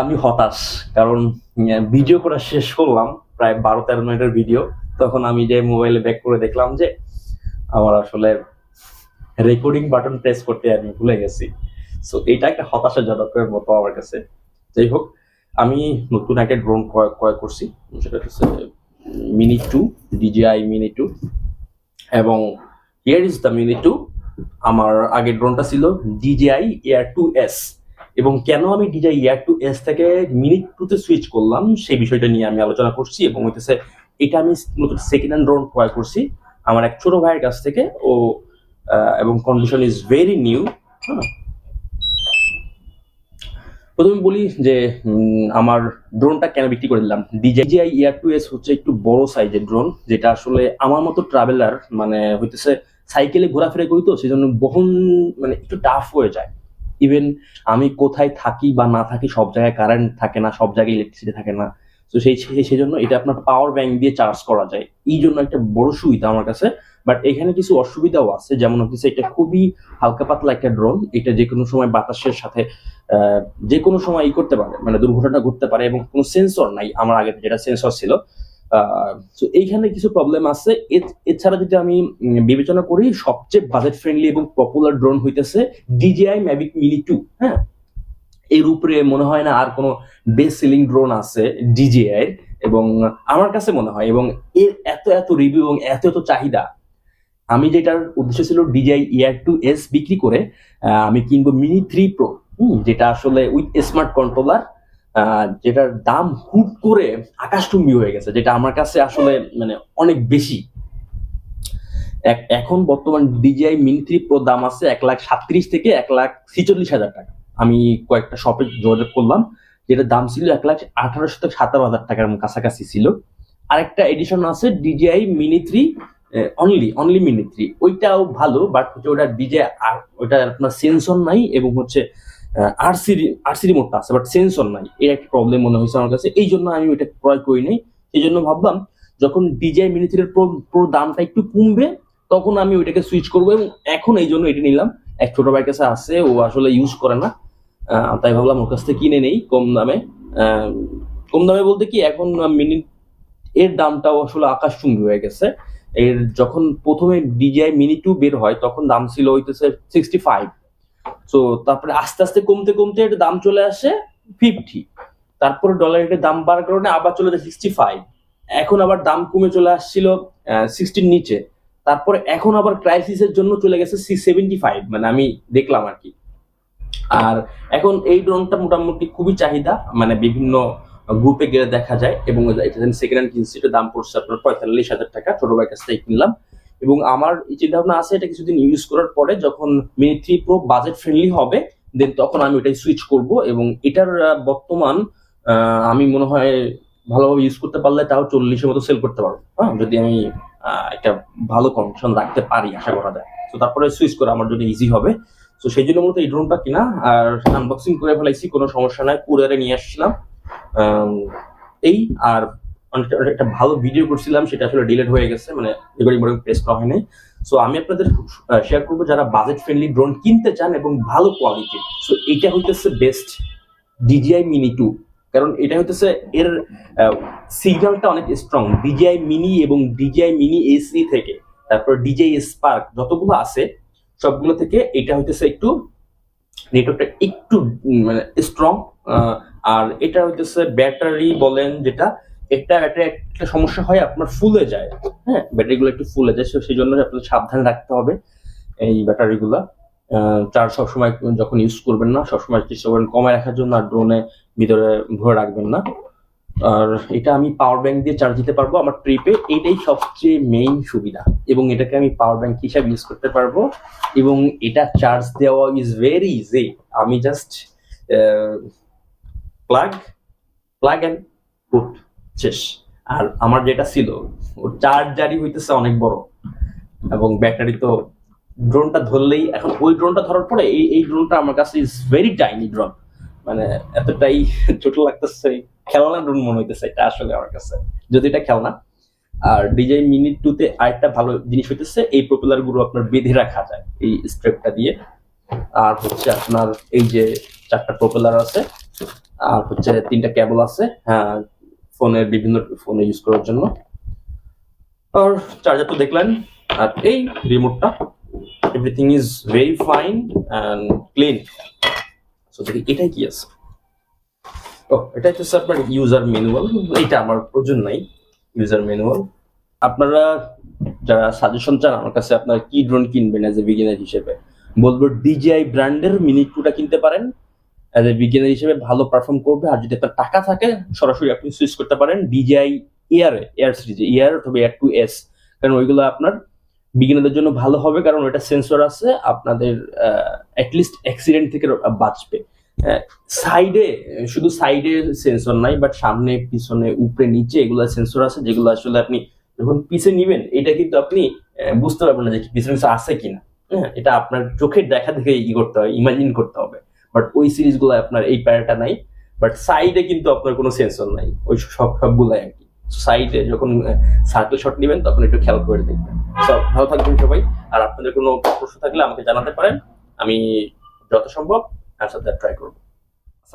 আমি হতাশ, কারণ ভিডিও করা শেষ করলাম, প্রায় বারো তেরো মিনিটের ভিডিও তখন আমি যে মোবাইলে ব্যাক করে দেখলাম যে, আমার আসলে রেকর্ডিং বাটন প্রেস করতে আমি ভুলে গেছি। সো এটা একটা হতাশাজনকের মতো আমার কাছে। যাই হোক, আমি নতুন একটা ড্রোন ক্রয় ক্রয় করছি। সেটা হচ্ছে Mini two DJI Mini two এবং Air is the Mini two আমার আগের ড্রোনটা ছিল ডিজিআই এয়ার টু এস এবং কেন আমি ডিজাই ইয়ার টু এস থেকে মিনিট টুতে সুইচ করলাম, সেই বিষয়টা নিয়ে আমি আলোচনা করছি এবং হইতেছে এটা আমি নতুন সেকেন্ড হ্যান্ড ড্রোন ক্রয় করছি। আমার এক ছোট ভাইয়ের কাছ থেকে ও এবং কন্ডিশন ইজ ভেরি নিউ প্রথমে বলি যে আমার ড্রোনটা কেন বিক্রি করে দিলাম? ডিজিআই ইয়ার টু এস হচ্ছে একটু বড় সাইজের ড্রোন যেটা আসলে আমার মতো ট্রাভেলার মানে হইতেছে সাইকেলে ঘোরাফেরা করি তো সেই জন্য বহন মানে একটু টাফ হয়ে যায়। ইভেন আমি কোথায় থাকি বা না থাকি, সব জায়গায় কারেন্ট থাকে না, সব জায়গায় ইলেকট্রিসিটি থাকে না। তো সেই, সেই- জন্য এটা আপনার পাওয়ার ব্যাংক দিয়ে চার্জ করা যায়। এই জন্য একটা বড় সুবিধা আমার কাছে। বাট এখানে কিছু অসুবিধাও আছে। যেমন হচ্ছে এটা খুবই হালকা পাতলা একটা ড্রোন এটা যে কোনো সময় বাতাসের সাথে যে কোনো সময় ই করতে পারে। মানে দুর্ঘটনা ঘটতে পারে এবং কোনো সেন্সর নাই। আমার আগে যেটা সেন্সর ছিল তো এইখানে কিছু প্রবলেম আছে। এছাড়া যদি আমি বিবেচনা করি, সবচেয়ে বাজেট ফ্রেন্ডলি এবং পপুলার ড্রোন হইতেছে ডিজিআই ম্যাভিক মিনি টু হ্যাঁ? এর উপরে মনে হয় না আর কোনো বেস্ট সেলিং ড্রোন আছে ডিজিআই এবং আমার কাছে মনে হয়, এবং এর এত এত রিভিউ এবং এত এত চাহিদা। আমি যেটার উদ্দেশ্য ছিল ডিজিআই ইয়ার টু এস বিক্রি করে আমি কিনবো মিনি থ্রি প্রো যেটা আসলে উইথ স্মার্ট কন্ট্রোলার যেটার দাম হুট করে আকাশচুম্বী হয়ে গেছে, যেটা আমার কাছে আসলে মানে অনেক বেশি। এখন বর্তমান ডিজিআই মিনি থ্রি প্রো দাম আছে এক লাখ সাতত্রিশ থেকে এক লাখ ছিচল্লিশ হাজার টাকা। আমি কয়েকটা শপে যোগাযোগ করলাম, যেটার দাম ছিল এক লাখ আঠারোশো থেকে সতেরো হাজার টাকার কাছাকাছি ছিল। আরেকটা এডিশন আছে DJI Mini three only only Mini three ওইটাও ভালো বাট হচ্ছে ওটা ডিজিআই ওটা আপনার সেন্সর নাই, এবং হচ্ছে আরসি আরসি রিমোটটা আছে বাট সেন্সর নাই। এর একটা প্রবলেম মনে হয়েছে আমার কাছে। এই জন্য আমি ওইটা ক্রয় করি নাই। এই জন্য ভাবলাম, যখন ডিজাই মিনি থ্রির প্রো দামটা একটু কমবে, তখন আমি ওইটাকে সুইচ করব এবং এখন এই জন্য এটা নিলাম। এক ছোট ভাইয়ের কাছে আছে, ও আসলে ইউজ করে না। তাই ভাবলাম ওর কাছ থেকে কিনে নেই কম দামে। কম দামে বলতে কি, এখন মিনি এর দামটাও আসলে আকাশচুম্বী হয়ে গেছে। এর যখন প্রথমে ডিজিআই মিনি টু বের হয়, তখন দাম ছিল হইতেছে সিক্সটি ফাইভ তো তারপরে আস্তে আস্তে কমতে কমতে এর দাম চলে আসে ফিফটি তারপরে ডলারের দাম বাড়ার কারণে আবার চলে যায় সিক্সটি ফাইভ এখন আবার দাম কমে চলে আসছিল সিক্সটির নিচে। তারপরে এখন আবার ক্রাইসিসের জন্য চলে গেছে সি সেভেন্টি ফাইভ মানে আমি দেখলাম আর কি। আর এখন এই ড্রোনটা মোটামুটি খুবই চাহিদা। মানে বিভিন্ন গ্রুপে গেলে দেখা যায়। এবং এটা সেকেন্ড হ্যান্ড কিনছি। দাম পড়ছে আপনার পঁয়তাল্লিশ হাজার টাকা। ছোট ভাইয়ের কাছ থেকে কিনলাম। এবং আমার চিন্তা ভাবনা আছে এটা কিছুদিন ইউজ করার পরে যখন Mini three Pro budget friendly হবে দেন তখন আমি ওটাই সুইচ করব এবং এটার বর্তমান আমি মনে হয় ভালোভাবে ইউজ করতে পারলে তাও চল্লিশের মতো সেল করতে পারব। হ্যাঁ যদি আমি একটা ভালো কন্ডিশন রাখতে পারি, আশা করা যায়। তো তারপরে সুইচ করা আমার জন্য ইজি হবে। তো সেই জন্য মূলত এই ড্রোনটা কিনা, আর আনবক্সিং করে ফেলাইছি, কোনো সমস্যা নাই। কুরিয়ারে নিয়ে আসছিলাম। এই, আর একটা ভালো ভিডিও করছিলাম, সেটা আসলে ডিলেট হয়ে গেছে মানে রেকর্ডিং বোর্ডিং প্রেস করা হয়নি। সো আমি আপনাদের শেয়ার করব যারা বাজেট ফ্রেন্ডলি ড্রোন কিনতে চান এবং ভালো কোয়ালিটি সো এটা হইতেছে বেস্ট ডিজিআই মিনি টু কারণ এটা হইতেছে এর সিগন্যালটা অনেক স্ট্রং ডিজিআই মিনি এবং ডিজিআই মিনি এসি থেকে, তারপর ডিজিআই স্পার্ক যতগুলো আছে, সবগুলো থেকে এটা হইতেছে একটু নেটওয়ার্কটা একটু মানে স্ট্রং আর এটা হইতেছে ব্যাটারি বলেন যেটা এটা একটা একটা সমস্যা হয়, আপনার ফুলে যায়। হ্যাঁ ব্যাটারিগুলো একটু ফুলে যায়, সেই জন্য আপনার সাবধানে রাখতে হবে এই ব্যাটারিগুলা চার্জ সবসময় যখন ইউজ করবেন না, সবসময় চেষ্টা করবেন কমায় রাখার জন্য আর ড্রোনে ভিতরে ভরে রাখবেন না। আর এটা আমি পাওয়ার ব্যাংক দিয়ে চার্জ দিতে পারব আমার ট্রিপে এটাই সবচেয়ে মেইন সুবিধা। এবং এটাকে আমি পাওয়ার ব্যাংক হিসাবে ইউজ করতে পারব। এবং এটা চার্জ দেওয়া ইজ ভেরি ইজি আমি just plug plug and put শেষ। আর আমার যেটা ছিল ওর চার্জারই হইতেছে অনেক বড়। এবং ব্যাটারি তো ড্রোনটা ধরলেই, এখন ওই ড্রোনটা ধরার পরে এই এই ড্রোনটা আমার কাছে ইজ ভেরি টাইনি ড্রোন মানে এতটাই ছোট লাগতেছে, খেলনা ড্রোন মনে হইতেছে, এটা আসলে আমার কাছে। যদি এটা খেলনা। আর ডিজাই মিনিট টুতে আরেকটা ভালো জিনিস হইতেছে, এই প্রপেলারগুলো আপনার বেঁধে রাখা যায়, এই স্ট্রেপটা দিয়ে। আর হচ্ছে আপনার এই যে চারটা প্রপেলার আছে, আর হচ্ছে তিনটা কেবল আছে হ্যাঁ ফোনের বিভিন্ন ফোনে ইউজ করার জন্য। আর চার্জার তো দেখলেন, আর এই রিমোটটা everything is very fine and clean so দেখি এটাই কি আছে? ও এটা হচ্ছে আপনার ইউজার ম্যানুয়াল এটা আমার প্রয়োজন নাই ইউজার ম্যানুয়াল আপনারা যারা সাজেশন চান, আমার কাছে আপনারা কি ড্রোন কিনবেন অ্যাজ এ বিগিনার হিসেবে? বলব ডিজিআই ব্র্যান্ডের মিনি টুটা কিনতে পারেন। অ্যাজ এ বিগিনার হিসেবে ভালো পারফর্ম করবে। আর যদি আপনার টাকা থাকে, সরাসরি আপনি সুইচ করতে পারেন ডিজিআই এয়ারে এয়ার সিরিজে এয়ার অথবা এয়ার টু এস কারণ ওইগুলো আপনার বিগিনারদের জন্য ভালো হবে, কারণ ওইটা সেন্সর আছে, আপনাদের অ্যাটলিস্ট অ্যাক্সিডেন্ট থেকে বাঁচবে। সাইডে শুধু সাইডে সেন্সর নাই বাট সামনে, পিছনে, উপরে, নিচে এগুলো সেন্সর আছে, যেগুলো আসলে আপনি যখন পিছে নিবেন, এটা কিন্তু আপনি বুঝতে পারবেন না যে পিছনে আছে কিনা। হ্যাঁ এটা আপনার চোখের দেখা দেখে ই করতে হবে ইমাজিন করতে হবে। বাট ওই সিরিজগুলো আপনার এই প্যারাটা নাই। বাট সাইডে কিন্তু আপনার কোনো সেন্সর নাই। ওই সব, সবগুলাই আর কি। সাইডে যখন সার্কেল শট নেবেন, তখন একটু খেয়াল করে দেখবেন। সব ভালো থাকবেন সবাই। আর আপনাদের কোনো প্রশ্ন থাকলে আমাকে জানাতে পারেন। আমি যত সম্ভব দ্যাট ট্রাই করব।